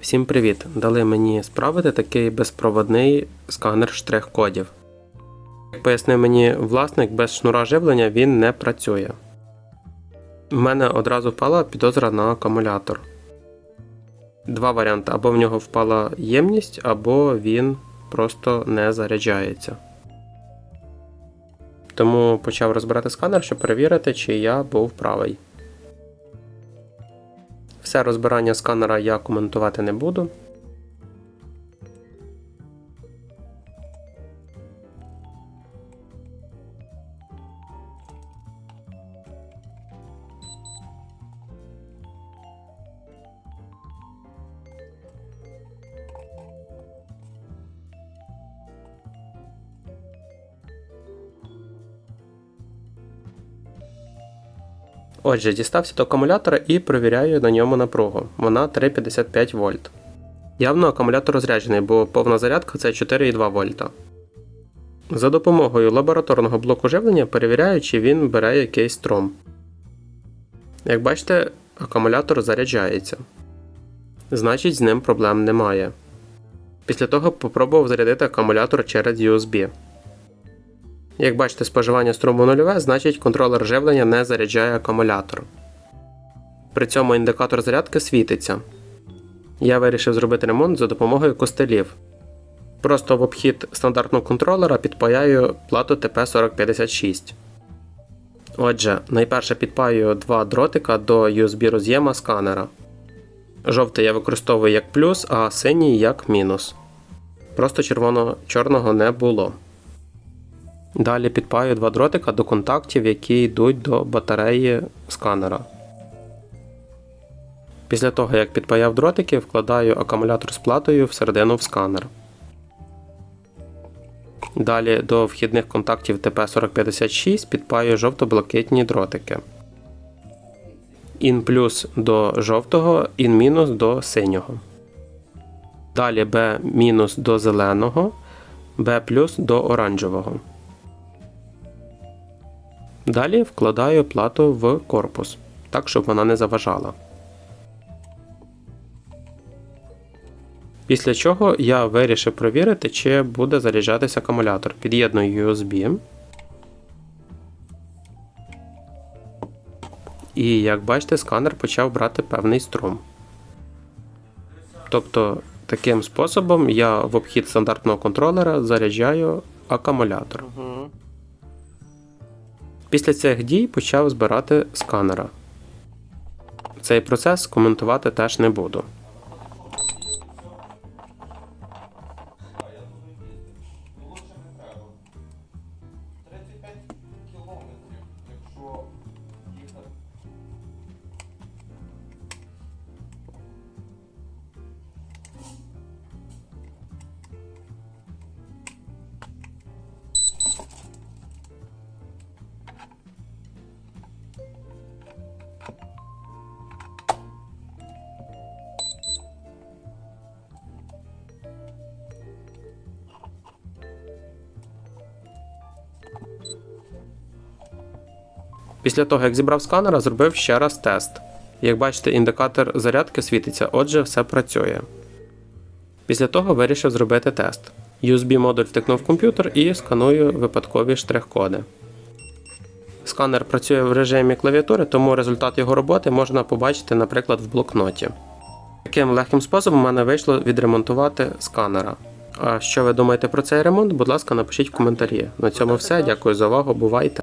Всім привіт! Дали мені справити такий безпроводний сканер штрих-кодів. Як пояснив мені власник, без шнура живлення він не працює. У мене одразу впала підозра на акумулятор. Два варіанти: або в нього впала ємність, або він просто не заряджається. Тому почав розбирати сканер, щоб перевірити, чи я був правий. Все розбирання сканера я коментувати не буду. Отже, дістався до акумулятора і перевіряю на ньому напругу. Вона 3,55 вольт. Явно акумулятор розряджений, бо повна зарядка це 4,2 вольта. За допомогою лабораторного блоку живлення перевіряю, чи він бере якийсь струм. Як бачите, акумулятор заряджається. Значить, з ним проблем немає. Після того попробував зарядити акумулятор через USB. Як бачите, споживання струму нульове, значить контролер живлення не заряджає акумулятор. При цьому індикатор зарядки світиться. Я вирішив зробити ремонт за допомогою костелів. Просто в обхід стандартного контролера підпаяю плату TP4056. Отже, найперше підпаюю два дротика до USB роз'єма сканера. Жовтий я використовую як плюс, а синій як мінус. Просто червоно-чорного не було. Далі підпаю два дротика до контактів, які йдуть до батареї сканера. Після того, як підпаяв дротики, вкладаю акумулятор з платою всередину в сканер. Далі до вхідних контактів TP4056 підпаю жовто-блакитні дротики. IN плюс до жовтого, IN мінус до синього. Далі B мінус до зеленого, B плюс до оранжевого. Далі вкладаю плату в корпус, так, щоб вона не заважала. Після чого я вирішив перевірити, чи буде заряджатися акумулятор. Під'єдную USB. І як бачите, сканер почав брати певний струм. Тобто, таким способом я в обхід стандартного контролера заряджаю акумулятор. Після цих дій почав збирати сканера. Цей процес коментувати теж не буду. Після того, як зібрав сканера, зробив ще раз тест. Як бачите, індикатор зарядки світиться, отже, все працює. Після того вирішив зробити тест. USB-модуль втикнув в комп'ютер і сканую випадкові штрих-коди. Сканер працює в режимі клавіатури, тому результат його роботи можна побачити, наприклад, в блокноті. Таким легким способом у мене вийшло відремонтувати сканера. А що ви думаєте про цей ремонт? Будь ласка, напишіть в коментарі. На цьому все. Дякую за увагу. Бувайте!